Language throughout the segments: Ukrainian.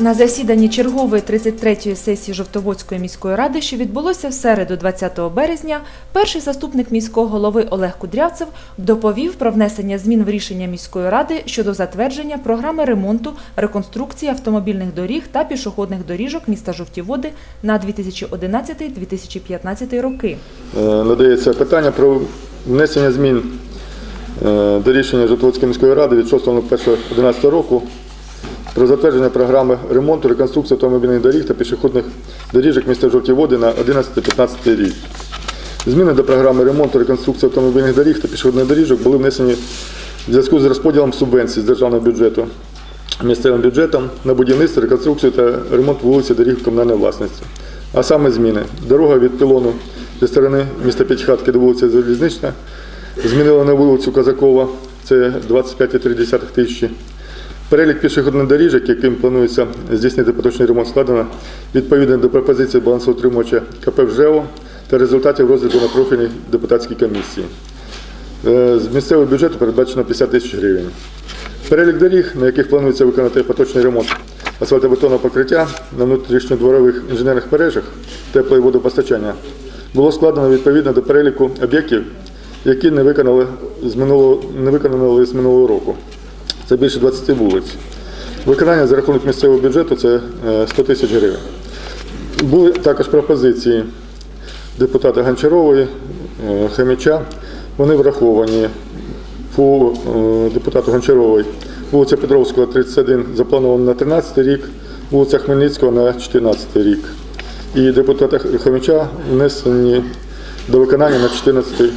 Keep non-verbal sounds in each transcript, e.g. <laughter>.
На засіданні чергової 33-ї сесії Жовтоводської міської ради, що відбулося в середу 20 березня, перший заступник міського голови Олег Кудрявцев доповів про внесення змін в рішення міської ради щодо затвердження програми ремонту, реконструкції автомобільних доріг та пішохідних доріжок міста Жовті Води на 2011-2015 роки. Е, надається питання про внесення змін е, до рішення Житомирської міської ради від 6.01.2011 року про затвердження програми ремонту, реконструкції автомобільних доріг та пішохідних доріжок міста Жовті Води на 11-15 рік. Зміни до програми ремонту, реконструкції автомобільних доріг та пішохідних доріжок були внесені в зв'язку з розподілом субвенцій з державного бюджету місцевим бюджетом на будівництво, реконструкцію та ремонт вулиці доріг комунальної власності. А саме зміни. Дорога від пілону зі сторони міста П'ятихатки до вулиці Залізнична змінила на вулицю Казакова, це 25,3 тисячі. Перелік пішохідних доріжок, яким планується здійснити поточний ремонт, складено відповідно до пропозиції балансоутримувача КП «ВЖЕО та результатів розгляду на профільній депутатській комісії. Е, З місцевого бюджету передбачено 50 тисяч гривень. Перелік доріг, на яких планується виконати поточний ремонт асфальтобетонного покриття на внутрішньодворових інженерних мережах тепло- і водопостачання, було складено відповідно до переліку об'єктів, які не виконали з минулого, не виконали з минулого року. Це більше 20 вулиць. Виконання за рахунок місцевого бюджету це е, 100 тисяч гривень. Були також пропозиції депутата Гончарової, е, Хомяча. Вони враховані по е, депутату Гончарової. Вулиця Петровського, 31, заплановано на 13 рік, вулиця Хмельницького на 14 рік. І депутата Хомяча внесені до виконання на 14 рік.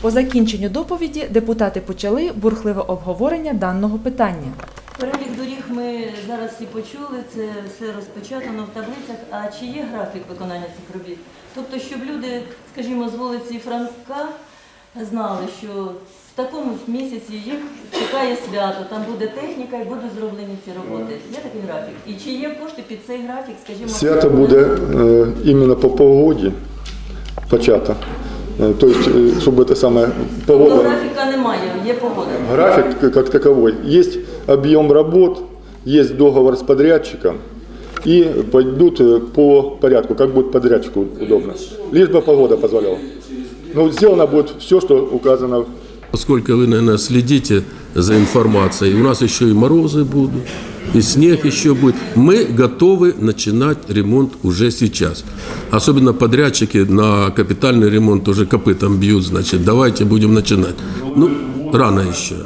По закінченню доповіді депутати почали бурхливе обговорення даного питання. Перелік доріг ми зараз всі почули, це все розпечатано в таблицях. А чи є графік виконання цих робіт? Тобто, щоб люди, скажімо, з вулиці Франка знали, що в такому місяці їх чекає свято, там буде техніка і будуть зроблені ці роботи. Є такий графік? І чи є кошти під цей графік, скажімо, Свято буде е, іменно по погоді почато. Е, Тобто, е, щоб це саме Тобто погода. графіка немає, є погода. График как таковой. Есть объем работ, есть договор с подрядчиком, и пойдут э, по порядку, как будет подрядчику удобно. Лишь бы погода позволяла. Ну, сделано будет все, что указано. Поскольку вы, наверное, следите за информацией, у нас еще и морозы будут, И снег еще будет. Мы готовы начинать ремонт уже сейчас. Особенно подрядчики на капитальный ремонт уже копытом бьют, значит, давайте будем начинать. Ну, рано еще.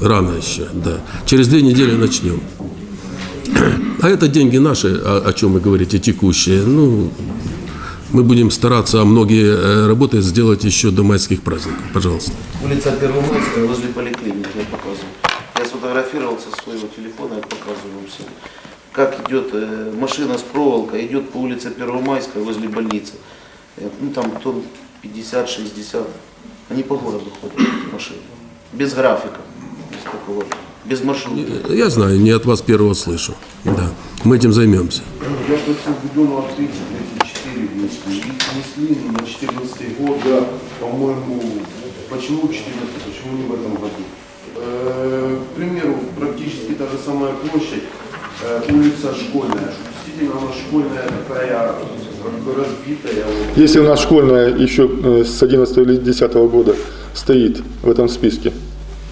Рано еще, да. Через две недели начнем. А это деньги наши, о, о чем вы говорите, текущие. Ну, мы будем стараться многие э, работы сделать еще до майских праздников. Пожалуйста. Улица Первомайская, возле поликлиники, сфотографировал со своего телефона, я показываю всем. Как идет э, машина с проволокой, идет по улице Первомайская, возле больницы. Э, ну там тонн 50-60. Они по городу ходят, эти машины. Без графика, без такого, без маршрута. Я знаю, не от вас первого слышу. Да. Мы этим займемся. Я просил Буденова 30, 34 внесли. Их внесли на 14 год, да, по-моему, почему 14, почему не в этом году? Э, К примеру, практически та же самая площадь, э, улица Школьная. Действительно, она школьная такая, разбитая. вот. Если у нас школьная еще э, с 11 или 10 года стоит в этом списке,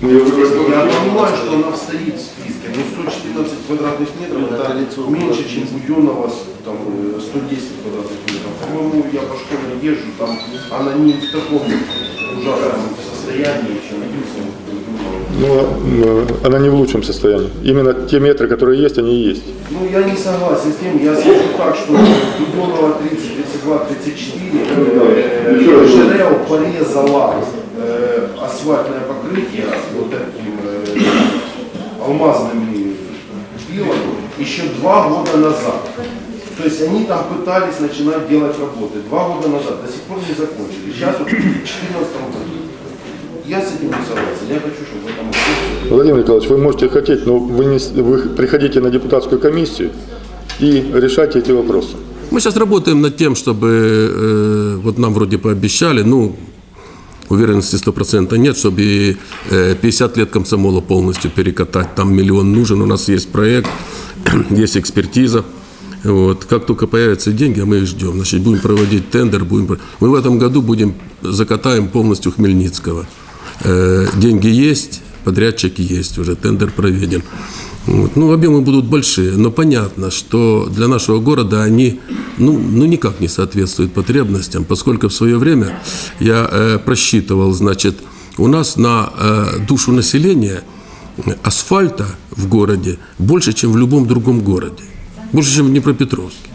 мы ее выбросим. Я понимаю, что она стоит в списке, но 114 квадратных метров это меньше, чем Буденова, там, э, 110 квадратных метров. По-моему, я по школе езжу, там она не в таком ужасном состоянии, чем Э, она не в лучшем состоянии. Именно те метры, которые есть, они и есть. Ну, я не согласен с тем, я скажу так, что Буденова 30, 32, 34, э, ЖРЭО порезала э, асфальтное покрытие вот таким э, алмазными пилом еще два года назад. То есть они там пытались начинать делать работы два года назад, до сих пор не закончили. Сейчас вот в 2014 году. Я с этим не согласен, я хочу, чтобы в этом было. Владимир Николаевич, вы можете хотеть, но вы, не, вы приходите на депутатскую комиссию и решайте эти вопросы. Мы сейчас работаем над тем, чтобы э, вот нам вроде пообещали, ну, уверенности 100% нет, чтобы и, э, 50 лет комсомола полностью перекатать. Там миллион нужен, у нас есть проект. <clears throat> есть экспертиза. Вот. Как только появятся деньги, а мы их ждем, значит, будем проводить тендер. Будем... Мы в этом году будем, закатаем полностью Хмельницкого. Э, деньги есть, подрядчик есть, уже тендер проведен. Вот. Ну, объемы будут большие, но понятно, что для нашего города они ну, ну, никак не соответствуют потребностям, поскольку в свое время я э, просчитывал, значит, у нас на э, душу населения асфальта в городе больше, чем в любом другом городе. Больше, чем в Днепропетровске.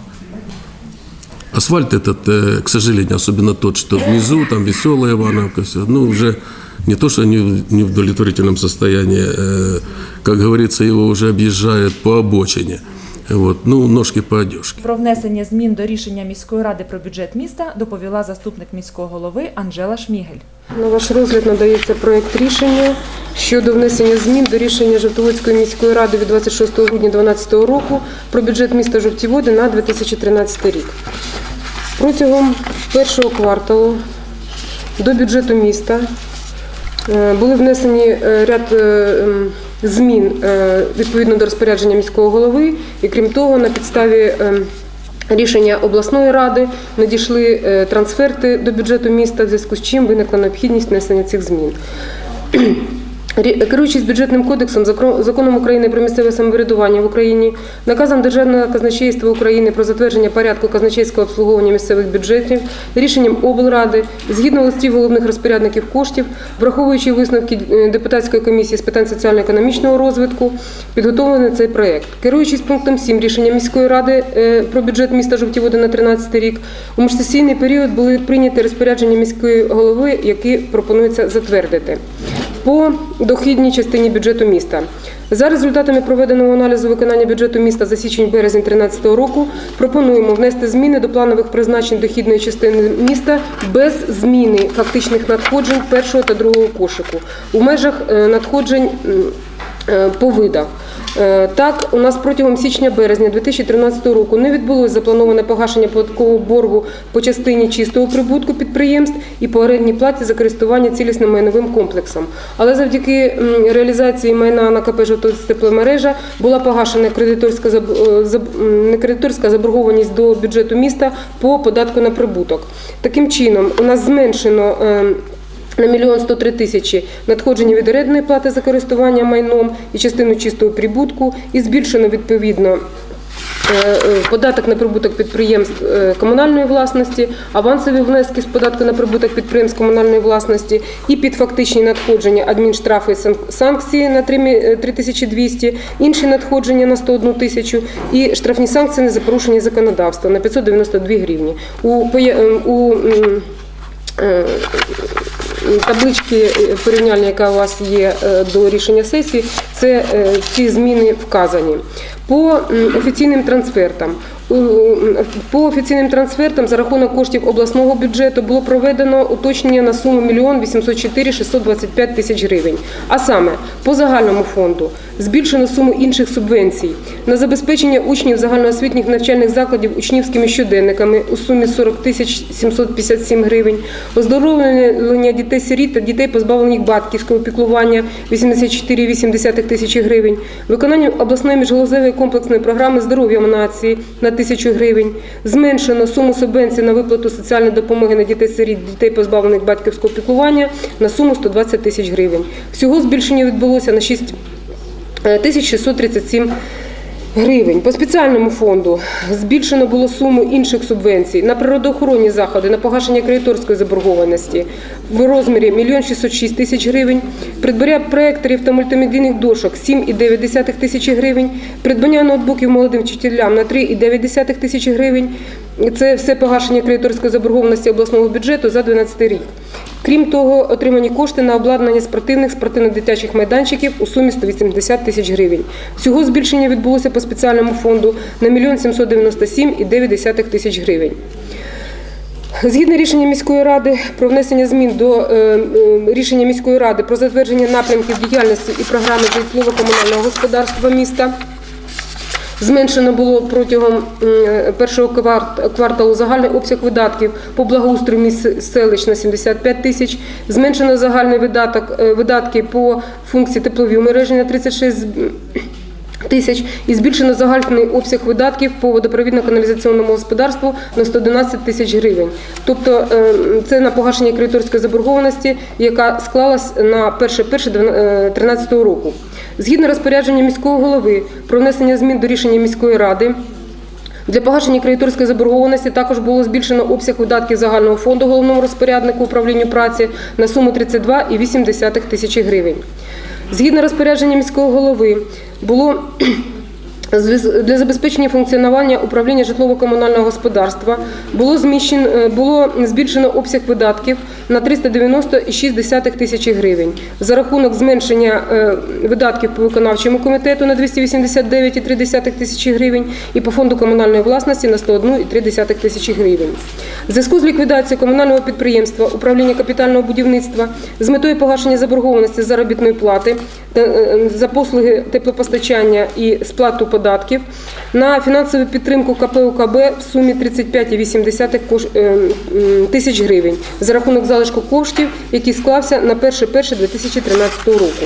Асфальт этот, э, к сожалению, особенно тот, что внизу, там веселая Ивановка, все, ну, уже не то, что они в неудовлетворительном состоянии, э, как говорится, его уже объезжают по обочине. Вот, ну, ножки по одежке. Про внесення змін до рішення міської ради про бюджет міста доповіла заступник міського голови Анжела Шмігель. На ваш розгляд надається проект рішення щодо внесення змін до рішення Жовтоводської міської ради від 26 грудня 2012 року про бюджет міста Жовті Води на 2013 рік. Протягом першого кварталу до бюджету міста е, були внесені е, ряд е, ем, змін відповідно до розпорядження міського голови, і крім того, на підставі ем, рішення обласної ради надійшли трансферти до бюджету міста, в зв'язку з чим виникла необхідність внесення цих змін. Керуючись бюджетним кодексом, законом України про місцеве самоврядування в Україні, наказом Державного казначейства України про затвердження порядку казначейського обслуговування місцевих бюджетів, рішенням облради, згідно листів головних розпорядників коштів, враховуючи висновки е, депутатської комісії з питань соціально-економічного розвитку, підготовлений цей проект. Керуючись пунктом 7 рішення міської ради е, про бюджет міста Жовтіводи на 13 рік, у міжсесійний період були прийняті розпорядження міської голови, які пропонується затвердити по дохідній частині бюджету міста. За результатами проведеного аналізу виконання бюджету міста за січень-березень 2013 року пропонуємо внести зміни до планових призначень дохідної частини міста без зміни фактичних надходжень першого та другого кошику у межах е, надходжень по видах. Е, Так, у нас протягом січня-березня 2013 року не відбулось заплановане погашення податкового боргу по частині чистого прибутку підприємств і по орендній платі за користування цілісним майновим комплексом. Але завдяки реалізації майна на КП «Жовтоводстепломережа» була погашена кредиторська е, кредиторська заборгованість до бюджету міста по податку на прибуток. Таким чином, у нас зменшено. На мільйон 103 тисячі надходження від орендної плати за користування майном і частину чистого прибутку, і збільшено відповідно е, е, податок на прибуток підприємств е, комунальної власності, авансові внески з податку на прибуток підприємств комунальної власності і під фактичні надходження адмінштрафи санкції на 3 мі- е, 3200, інші надходження на 101 тисячу і штрафні санкції за порушення законодавства на 592 гривні. У, у таблички е, порівняльні, яка у вас є е, до рішення сесії, це е, ці зміни вказані. По офіційним трансфертам. По офіційним трансфертам за рахунок коштів обласного бюджету було проведено уточнення на суму 1 804 625 тисяч гривень. А саме по загальному фонду збільшено суму інших субвенцій на забезпечення учнів загальноосвітніх навчальних закладів учнівськими щоденниками у сумі 40 тисяч 757 гривень, оздоровлення дітей-сиріт та дітей, позбавлених батьківського піклування 84,8 тисячі гривень, виконання обласної міжгалузевої комплексної програми здоров'я нації на тисячу гривень, зменшено суму субвенцій на виплату соціальної допомоги на дітей-сиріт, дітей, позбавлених батьківського піклування на суму 120 тисяч гривень. Всього збільшення відбулося на 6 637 гривень. По спеціальному фонду збільшено було суму інших субвенцій на природоохоронні заходи, на погашення кредиторської заборгованості в розмірі 1 606 тисяч гривень, придбання проекторів та мультимедійних дошок 7,9 тисячі гривень, придбання ноутбуків молодим вчителям на 3,9 тисячі гривень. Це все погашення кредиторської заборгованості обласного бюджету за 2012 рік. Крім того, отримані кошти на обладнання спортивних спортивно-дитячих майданчиків у сумі 180 тисяч гривень. Всього збільшення відбулося по спеціальному фонду на 1 797,9 тисяч гривень. Згідно рішення міської ради про внесення змін до е, е, рішення міської ради про затвердження напрямків діяльності і програми житлово-комунального господарства міста. Зменшено було протягом першого кварталу загальний обсяг видатків по благоустрою міст селищ на 75 тисяч. Зменшено загальний видаток, е, видатки по функції теплові мережі на 36 з- тисяч і збільшено загальний обсяг видатків по водопровідно-каналізаційному господарству на 111 тисяч гривень. Тобто е, це на погашення кредиторської заборгованості, яка склалась на 1.1.2013 року. Згідно розпорядження міського голови про внесення змін до рішення міської ради, для погашення кредиторської заборгованості також було збільшено обсяг видатків загального фонду головному розпоряднику управлінню праці на суму 32,8 тисячі гривень. Згідно розпорядження міського голови було Для забезпечення функціонування управління житлово-комунального господарства було зміщено е, було збільшено обсяг видатків на 390,6 тисячі гривень за рахунок зменшення е, видатків по виконавчому комітету на 289,3 тисячі гривень і по фонду комунальної власності на 101,3 тисячі гривень. В зв'язку з ліквідацією комунального підприємства управління капітального будівництва з метою погашення заборгованості заробітної плати е, за послуги теплопостачання і сплату податків на фінансову підтримку КП УКБ в сумі 35,8 кош- е, тисяч гривень за рахунок залишку коштів, який склався на 1.1.2013 року.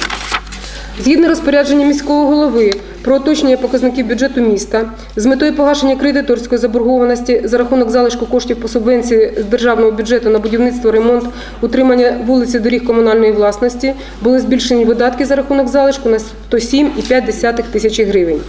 Згідно розпорядження міського голови про уточнення показників бюджету міста з метою погашення кредиторської заборгованості за рахунок залишку коштів по субвенції з державного бюджету на будівництво, ремонт, утримання вулиці доріг комунальної власності були збільшені видатки за рахунок залишку на 107,5 тисячі гривень.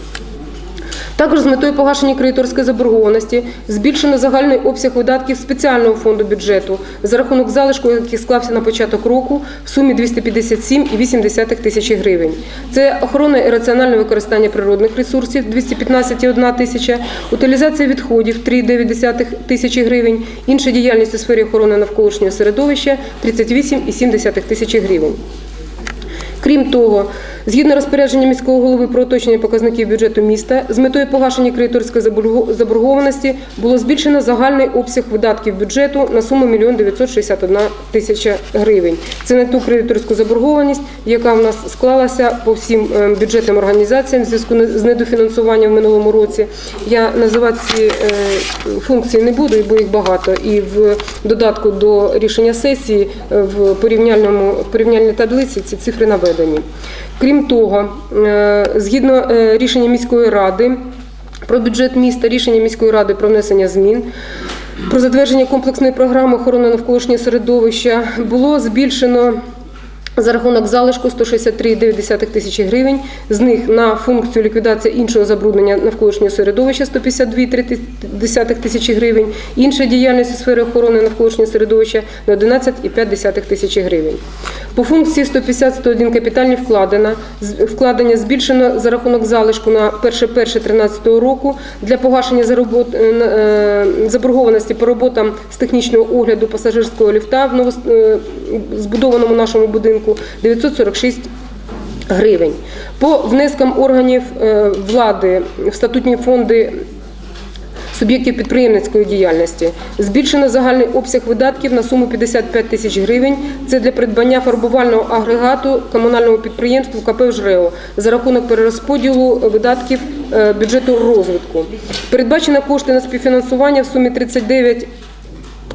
Також з метою погашення кредиторської заборгованості збільшено загальний обсяг видатків спеціального фонду бюджету за рахунок залишку, який склався на початок року в сумі 257,8 тисячі гривень. Це охорона і раціональне використання природних ресурсів 215,1 тисяча, утилізація відходів 3,9 тисячі гривень, інша діяльність у сфері охорони навколишнього середовища 38,7 тисячі гривень. Крім того, згідно розпорядження міського голови про уточнення показників бюджету міста, з метою погашення кредиторської заборгованості було збільшено загальний обсяг видатків бюджету на суму 1 961 тисяча гривень. Це на ту кредиторську заборгованість, яка в нас склалася по всім е, бюджетним організаціям в зв'язку з недофінансуванням в минулому році. Я називати ці е, функції не буду, бо їх багато. І в додатку до рішення сесії е, в порівняльному в порівняльній таблиці ці цифри наведені. Крім того, е, згідно е, рішення міської ради про бюджет міста, рішення міської ради про внесення змін. Про затвердження комплексної програми охорони навколишнього середовища було збільшено за рахунок залишку 163,9 тисячі гривень. З них на функцію ліквідації іншого забруднення навколишнього середовища 152,3 тисячі гривень. Інша діяльність у сфері охорони навколишнього середовища на 11,5 тисячі гривень. По функції 150-101 капітальні вкладення, вкладення збільшено за рахунок залишку на 1.1.13 року для погашення е, е, заборгованості по роботам з технічного огляду пасажирського ліфта в новос- е, нашому будинку 946 гривень. По внескам органів е, влади в статутні фонди суб'єктів підприємницької діяльності. Збільшено загальний обсяг видатків на суму 55 тисяч гривень. Це для придбання фарбувального агрегату комунальному підприємству КП «Жрео» за рахунок перерозподілу видатків е, бюджету розвитку. Передбачено кошти на співфінансування в сумі 39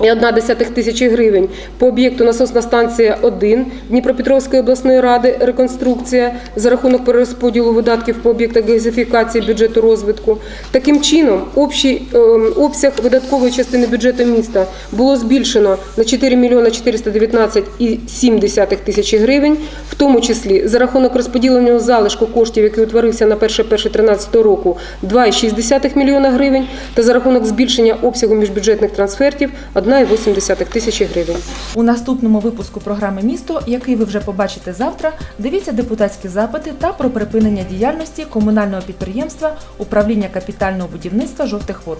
і 1,1 тисячі гривень по об'єкту насосна станція 1 Дніпропетровської обласної ради реконструкція за рахунок перерозподілу видатків по об'єктах газифікації бюджету розвитку. Таким чином, общий ем, обсяг видаткової частини бюджету міста було збільшено на 4 мільйони 419,7 тисячі гривень, в тому числі за рахунок розподіленого залишку коштів, який утворився на 1.1.13 року 2,6 мільйона гривень, та за рахунок збільшення обсягу міжбюджетних трансфертів 1,8 тисячі гривень. У наступному випуску програми Місто, який ви вже побачите завтра, дивіться депутатські запити та про припинення діяльності комунального підприємства управління капітального будівництва жовтих вод.